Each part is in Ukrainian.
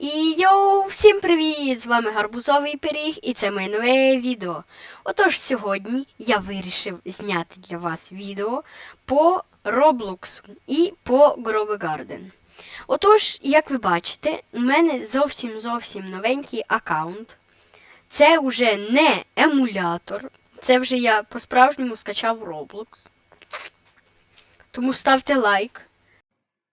І йоу, всім привіт! З вами Гарбузовий пиріг і це моє нове відео. Отож, сьогодні я вирішив зняти для вас відео по Roblox і по Grove Garden. Отож, як ви бачите, у мене зовсім зовсім новенький аккаунт. Це вже не емулятор, це вже я по-справжньому скачав Roblox. Тому ставте лайк.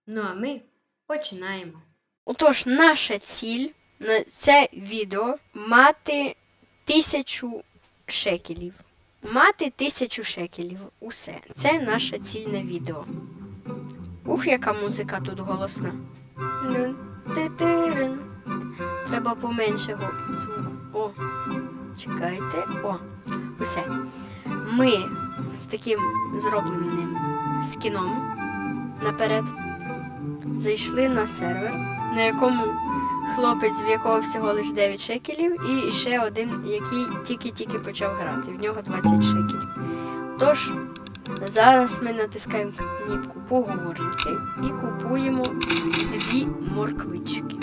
Ну а ми починаємо. Отож, наша ціль на це відео мати тисячу шекелів. Мати тисячу шекелів. Усе. Це наша ціль на відео. Ух, яка музика тут голосна. Треба поменше звуку. О, чекайте. О, усе. Ми з таким зробленим скіном наперед зайшли на сервер, на якому хлопець, в якого всього лише 9 шекелів, і ще один, який тільки-тільки почав грати. В нього 20 шекелів. Тож, зараз ми натискаємо кнопку поговорити і купуємо дві морквички.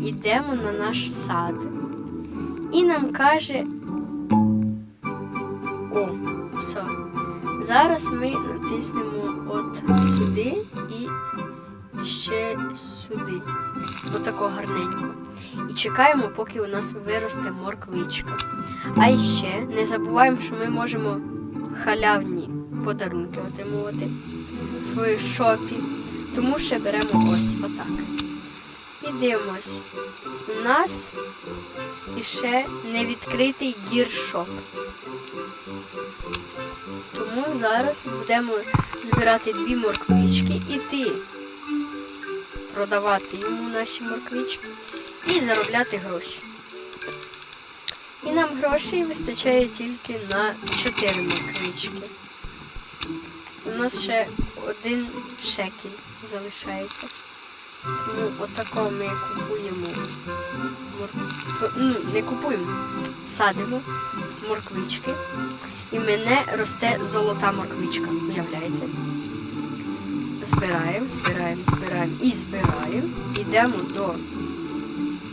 Йдемо на наш сад. І нам каже. О, все. Зараз ми натиснемо от сюди і ще сюди. Отако гарненько. І чекаємо, поки у нас виросте морквичка. А ще не забуваємо, що ми можемо халявні подарунки отримувати в шопі. Тому ще беремо ось отак. І дивимось. У нас іще не відкритий гіршоп. Тому зараз будемо збирати дві морквички, іти продавати йому наші морквички і заробляти гроші. І нам грошей вистачає тільки на 4 морквички. У нас ще один шекель залишається. Тому отако ми купуємо мор- ну, не купуємо, садимо морквички. І мене росте золота морквичка. Уявляєте? Збираємо, збираємо, збираємо і збираємо. Йдемо до,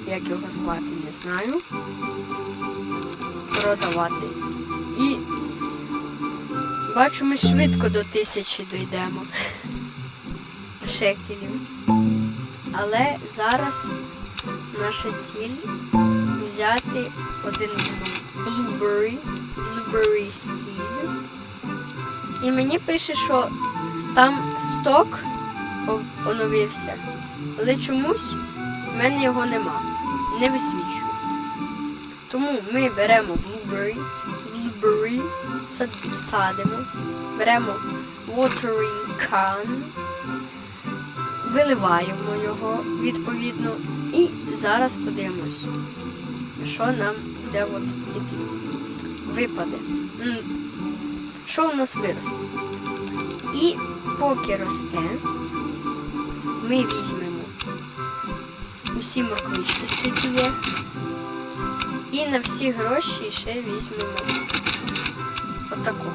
як його звати, не знаю. Продавати. І бачу, ми швидко до тисячі дійдемо. Шекелів. Але зараз наша ціль взяти один blueberry, blueberry seed. І мені пише, що там сток оновився. Але чомусь в мене його нема. Не висвічую. Тому ми беремо blueberry, blueberry, сад- садимо, беремо watering can, виливаємо його відповідно. І зараз подивимось, що нам буде от іти. Випаде. Що у нас виросте? І поки росте, ми візьмемо усі морквички, скільки є. І на всі гроші ще візьмемо отаку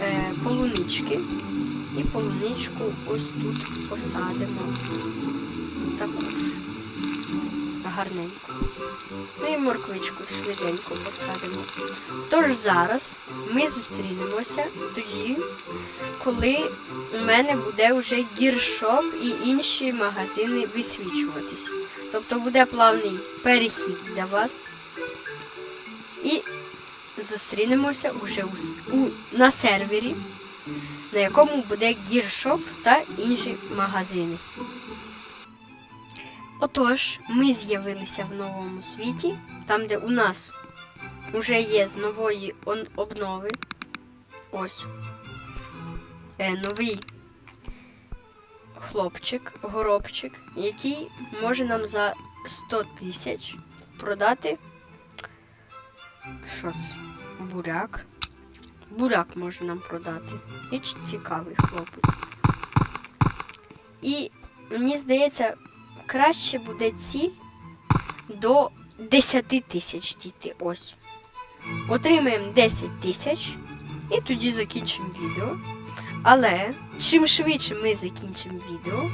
е, полунички. І полуничку ось тут посадимо. Також. Гарненько. Ну і морквичку швиденько посадимо. Тож зараз ми зустрінемося тоді, коли у мене буде вже гіршоп і інші магазини висвічуватись. Тобто буде плавний перехід для вас. І зустрінемося уже у, у, на сервері, на якому буде гіршоп та інші магазини. Отож, ми з'явилися в новому світі, там, де у нас вже є з нової обнови. Ось. Е, новий хлопчик, горобчик, який може нам за 100 тисяч продати. Що це? Буряк. Буряк може нам продати. І цікавий хлопець. І мені здається, краще буде ціль до 10 тисяч дійти. Ось. Отримаємо 10 тисяч і тоді закінчимо відео. Але чим швидше ми закінчимо відео,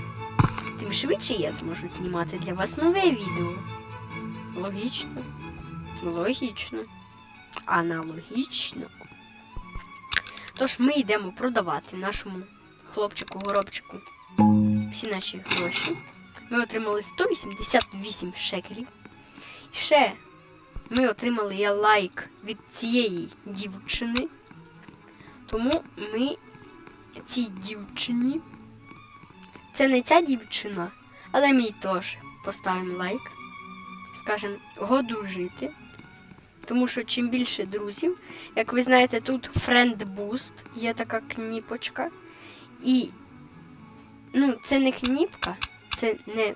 тим швидше я зможу знімати для вас нове відео. Логічно. Логічно. Аналогічно. Тож ми йдемо продавати нашому хлопчику-горобчику всі наші гроші. Ми отримали 188 шекелів. І ще ми отримали я лайк від цієї дівчини. Тому ми цій дівчині. Це не ця дівчина, але ми їй теж поставимо лайк. Скажемо, го дружити. Тому що чим більше друзів, як ви знаєте, тут Friend Boost є така кніпочка. І ну, це не кніпка, це не.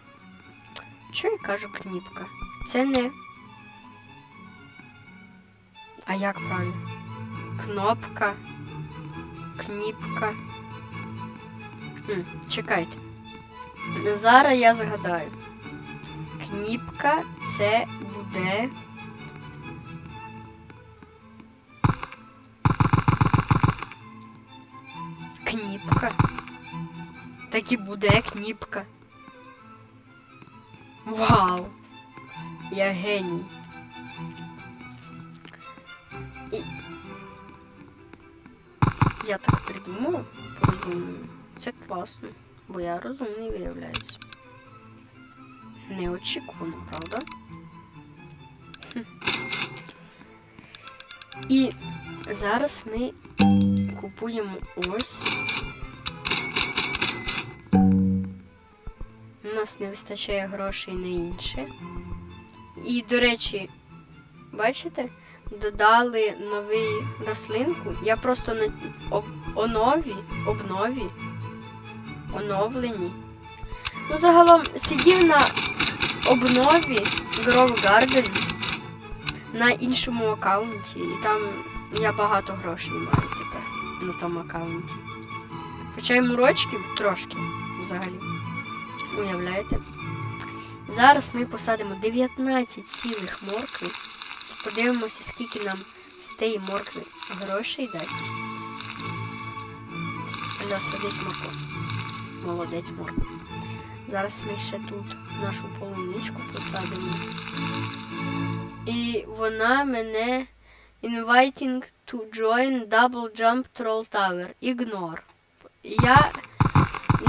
Що я кажу кніпка? Це не. А як правильно? Кнопка. Кніпка. М, чекайте. Зараз я згадаю. Кніпка це буде. Кніпка. Так і буде кніпка. Вау! Я геній. І... Я так придумала, придумаю. Це класно, бо я розумний виявляється. Неочікувано, правда? Хм. І зараз ми купуємо ось. Нас не вистачає грошей на інше. І, до речі, бачите, додали новий рослинку. Я просто на об, онові, обнові, оновлені. Ну, загалом сидів на обнові Grove Garden на іншому аккаунті. І там я багато грошей маю тепер на тому аккаунті. Хоча йому рочків трошки взагалі. Уявляєте? Зараз ми посадимо 19 цілих моркви. Подивимося, скільки нам з тієї моркви грошей дасть. Алло, садись морква. Молодець морква. Зараз ми ще тут нашу полуничку посадимо. І вона мене inviting to join double jump troll tower. Ignore. Я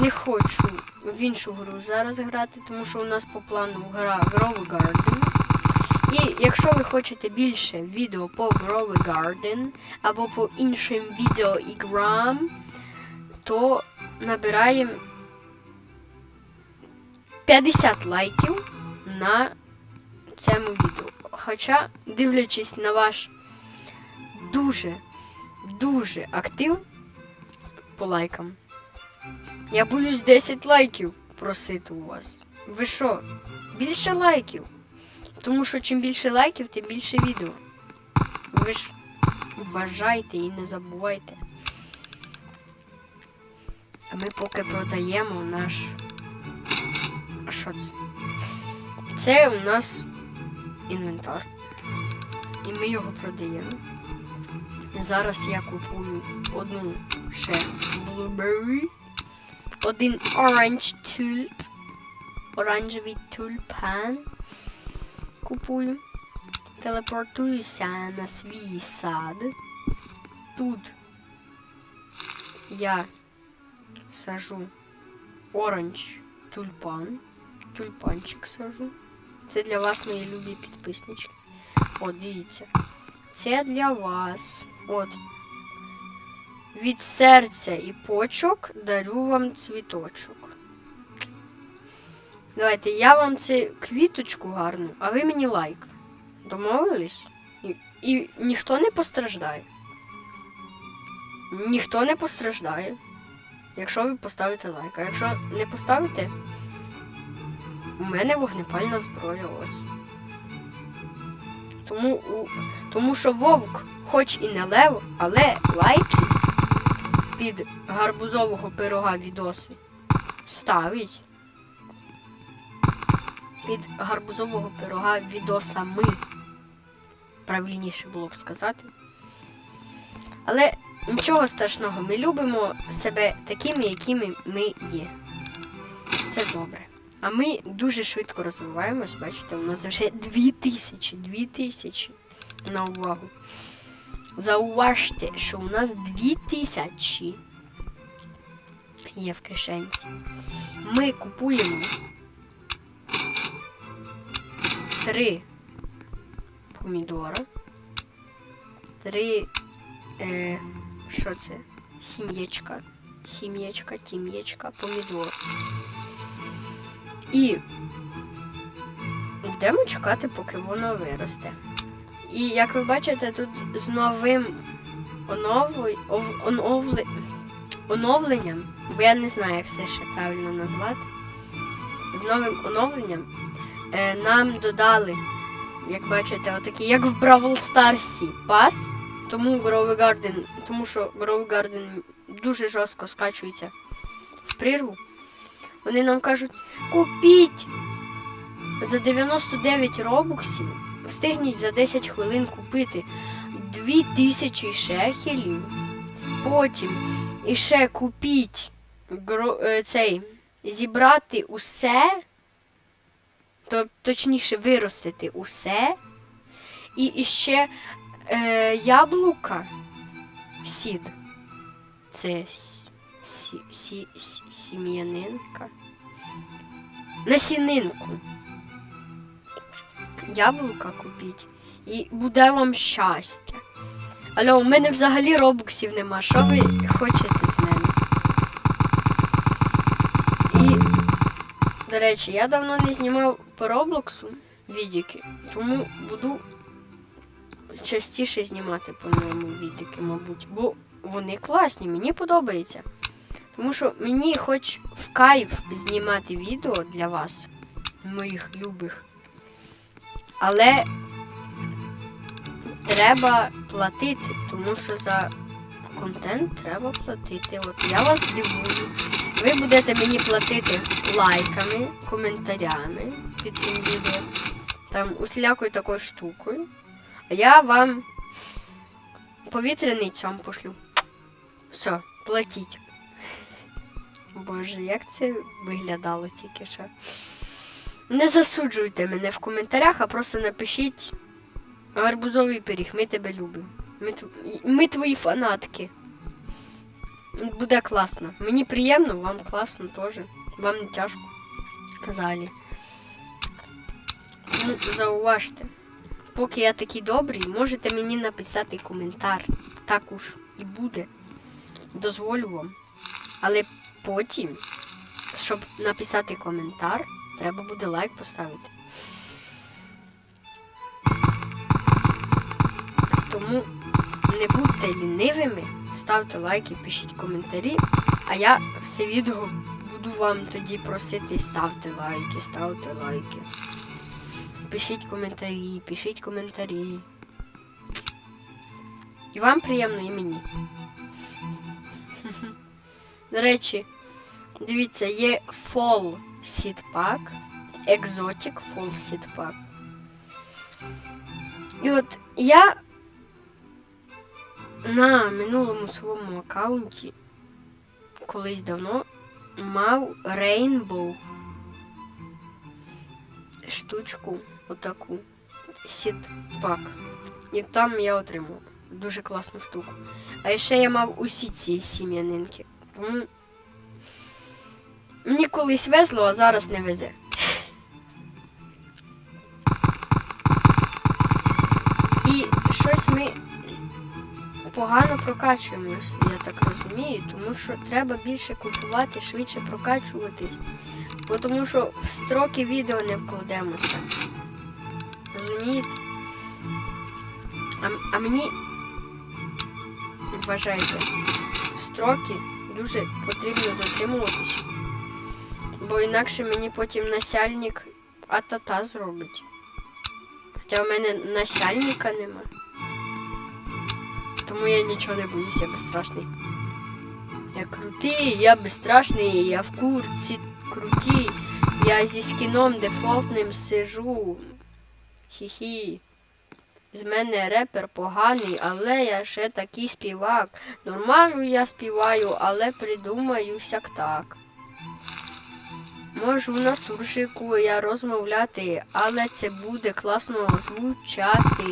не хочу в іншу гру зараз грати, тому що у нас по плану гра Grove Garden. І якщо ви хочете більше відео по Grove Garden або по іншим відеоіграм, то набираємо 50 лайків на цьому відео. Хоча, дивлячись на ваш дуже, дуже актив по лайкам, я боюсь 10 лайків просити у вас. Ви що? Більше лайків? Тому що чим більше лайків, тим більше відео. Ви ж вважайте і не забувайте. А ми поки продаємо наш. А що це? Це у нас інвентар. І ми його продаємо. Зараз я купую одну ще blueberry, один orange tulip, оранжевий тюльпан купую. Телепортуюся на свій сад. Тут я сажу оранж тюльпан. Тюльпанчик сажу. Це для вас, мої любі підписнички. О, дивіться. Це для вас. От. Від серця і почок дарю вам цвіточок. Давайте я вам цю квіточку гарну, а ви мені лайк. Домовились? І, і ніхто не постраждає. Ніхто не постраждає. Якщо ви поставите лайк. А якщо не поставите, у мене вогнепальна зброя ось. Тому, у, тому що вовк, хоч і не лев, але лайки під гарбузового пирога відоси ставить. Під гарбузового пирога відосами. Правильніше було б сказати. Але нічого страшного, ми любимо себе такими, якими ми є. це добре. А ми дуже швидко розвиваємось, бачите, у нас вже 2000, 2000 на увагу. Зауважте, що у нас 2000 є в кишенці. Ми купуємо три помідора, три, е, що це? Сім'ячка, сім'ячка, тім'ячка, помідор. І будемо чекати, поки воно виросте. І як ви бачите, тут з новим оновле- оновле- оновленням, бо я не знаю, як це ще правильно назвати. З новим оновленням е, нам додали, як бачите, отакі, як в Бравл Старсі, пас. Тому Growy Garden, тому що Growy Garden дуже жорстко скачується в прірву. Вони нам кажуть, купіть за 99 робоксів, встигніть за 10 хвилин купити 2000 шекелів. Потім іще купіть е, цей, зібрати усе, то, точніше виростити усе. І іще е, яблука сід. Це сі, сі, сім'янинка. Насінинку. Яблука купіть. І буде вам щастя. Алло, у мене взагалі робоксів нема. Що ви хочете з мене? І, до речі, я давно не знімав по Роблоксу відіки, тому буду частіше знімати по ньому відіки, мабуть. Бо вони класні, мені подобається. Тому що мені хоч в кайф знімати відео для вас, моїх любих. Але треба платити, тому що за контент треба платити. От я вас дивую. Ви будете мені платити лайками, коментарями під цим відео. Там усілякою такою штукою. А я вам повітряний цьом пошлю. Все, платіть. Боже, як це виглядало тільки що. Не засуджуйте мене в коментарях, а просто напишіть гарбузовий пиріг, ми тебе любимо. Ми, ми твої фанатки. Буде класно. Мені приємно, вам класно теж. Вам не тяжко. Взагалі. Ну, зауважте. Поки я такий добрий, можете мені написати коментар. Так уж і буде. Дозволю вам. Але потім, щоб написати коментар, треба буде лайк поставити. Тому не будьте лінивими, ставте лайки, пишіть коментарі, а я все відео буду вам тоді просити ставте лайки, ставте лайки. Пишіть коментарі, пишіть коментарі. І вам приємно, і мені. До речі, дивіться, є Fall Exotic Fall Seed Pack. І от я на минулому своєму аккаунті колись давно мав Rainbow штучку отаку Pack. І там я отримав дуже класну штуку. А ще я мав усі ці сім'янинки. Тому мені колись везло, а зараз не везе. І щось ми погано прокачуємось, я так розумію, тому що треба більше купувати, швидше прокачуватись. Бо тому що в строки відео не вкладемося. Розумієте? А, а мені вважайте, строки дуже потрібно дотримуватись. Бо інакше мені потім насяльник атата зробить. Хоча в мене насяльника нема. Тому я нічого не боюсь, я безстрашний. Я крутий, я безстрашний, я в курці крутій. Я зі скіном дефолтним сижу. Хі-хі. З мене репер поганий, але я ще такий співак. Нормально я співаю, але придумаю сяк так. Можу на суржику я розмовляти, але це буде класно звучати.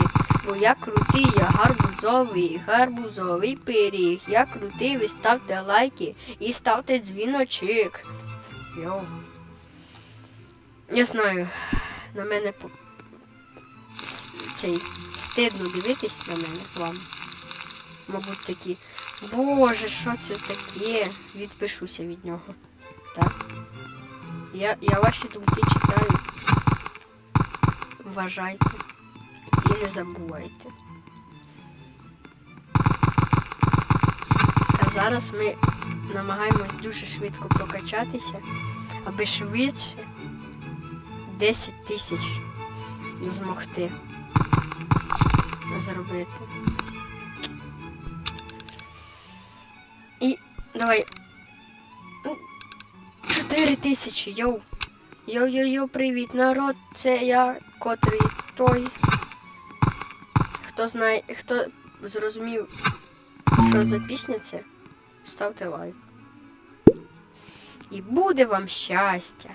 Бо я крутий, я гарбузовий, гарбузовий пиріг. Я крутий, ви ставте лайки і ставте дзвіночок. Йоу. Я знаю, на мене по... цей стидно дивитись на мене вам. Мабуть, такі. Боже, що це таке? Відпишуся від нього. Так. Я, я ваші думки читаю. Вважайте і не забувайте. А зараз ми намагаємось дуже швидко прокачатися, аби швидше 10 тисяч змогти зробити. І давай. Ну, 4 тисячі, йоу. Йоу-йоу-йоу, привіт, народ, це я, котрий той. Хто знає, хто зрозумів, що за пісня це, ставте лайк. І буде вам щастя.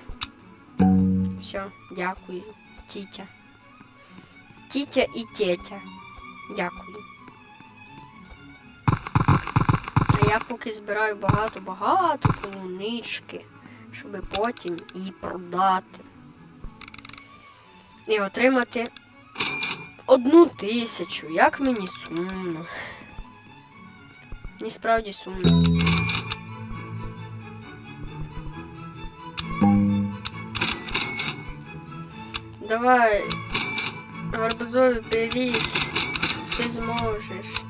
Все, дякую, тітя. Тітя і тетя. Дякую. А я поки збираю багато-багато полунички, щоб потім її продати. І отримати одну тисячу. Як мені сумно. Мені справді сумно. Давай, гарбузовий пиріг, ти зможеш.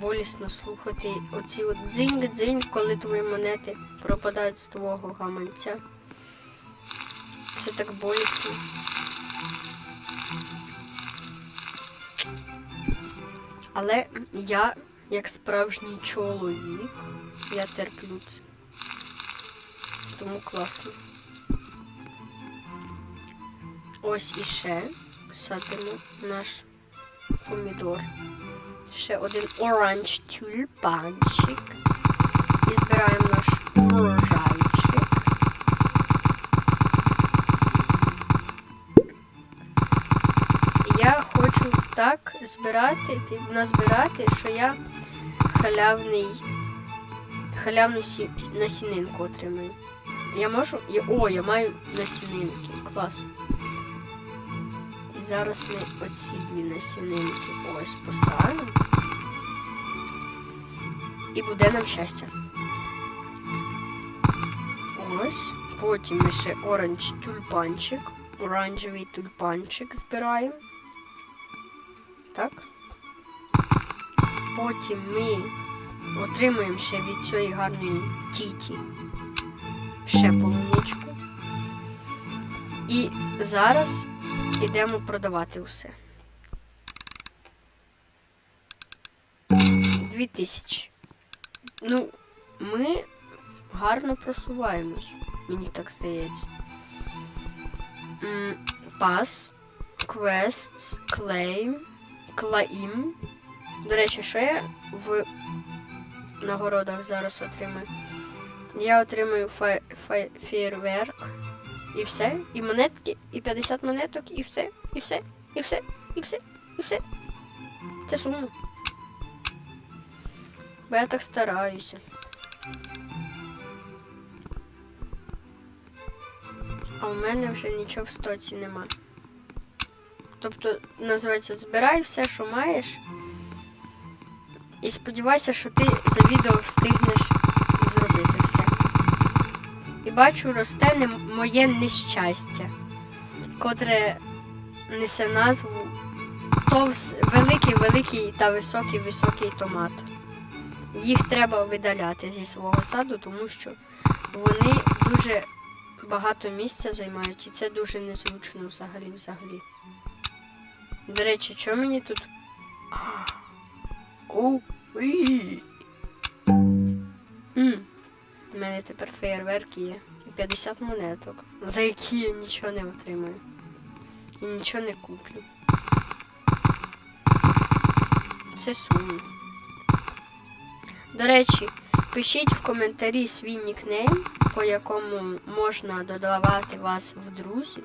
Болісно слухати оці от дзинь-дзинь, коли твої монети пропадають з твого гаманця. Це так болісно. Але я, як справжній чоловік, я терплю це. Тому класно. Ось іще садимо наш помідор. Ще один оранж тюльпанчик. І збираємо наш урожайчик. Я хочу так збирати, назбирати, що я халявний халявну сі... насінинку отримаю. Я можу. О, я маю насінинки. Клас. Зараз ми оці дві насінинки ось поставимо. І буде нам щастя. Ось. Потім ми ще оранж тюльпанчик. Оранжевий тюльпанчик збираємо. Так. Потім ми отримуємо ще від цієї гарної тіті ще полуничку. І зараз йдемо продавати усе. Дві тисячі. Ну, ми гарно просуваємось, мені так здається. Пас, квест, клейм, клаїм. До речі, що я в нагородах зараз отримаю? Я отримую фе- фе- фейерверк. І все. І монетки, і 50 монеток, і все, і все, і все, і все, і все. Це сумно. Бо я так стараюся. А у мене вже нічого в стоці нема. Тобто, називається збирай все, що маєш. І сподівайся, що ти за відео встигнеш бачу, росте не моє нещастя, котре несе назву товс великий, великий та високий, високий томат. Їх треба видаляти зі свого саду, тому що вони дуже багато місця займають, і це дуже незручно взагалі взагалі. До речі, що мені тут. О, уї. У мене тепер феєрверки є. І 50 монеток, за які я нічого не отримаю. І нічого не куплю. Це сумно. До речі, пишіть в коментарі свій нікнейм, по якому можна додавати вас в друзі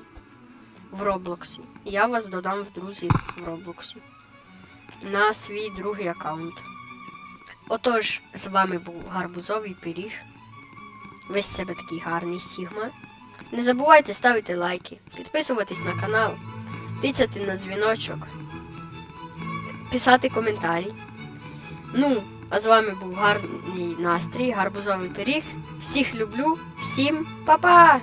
в Роблоксі. Я вас додам в друзі в Роблоксі. На свій другий аккаунт. Отож, з вами був гарбузовий пиріг. Ви з себе такий гарний Сігма. Не забувайте ставити лайки, підписуватись на канал, тицяти на дзвіночок, писати коментарі. Ну, а з вами був гарний настрій, гарбузовий пиріг. Всіх люблю, всім па-па!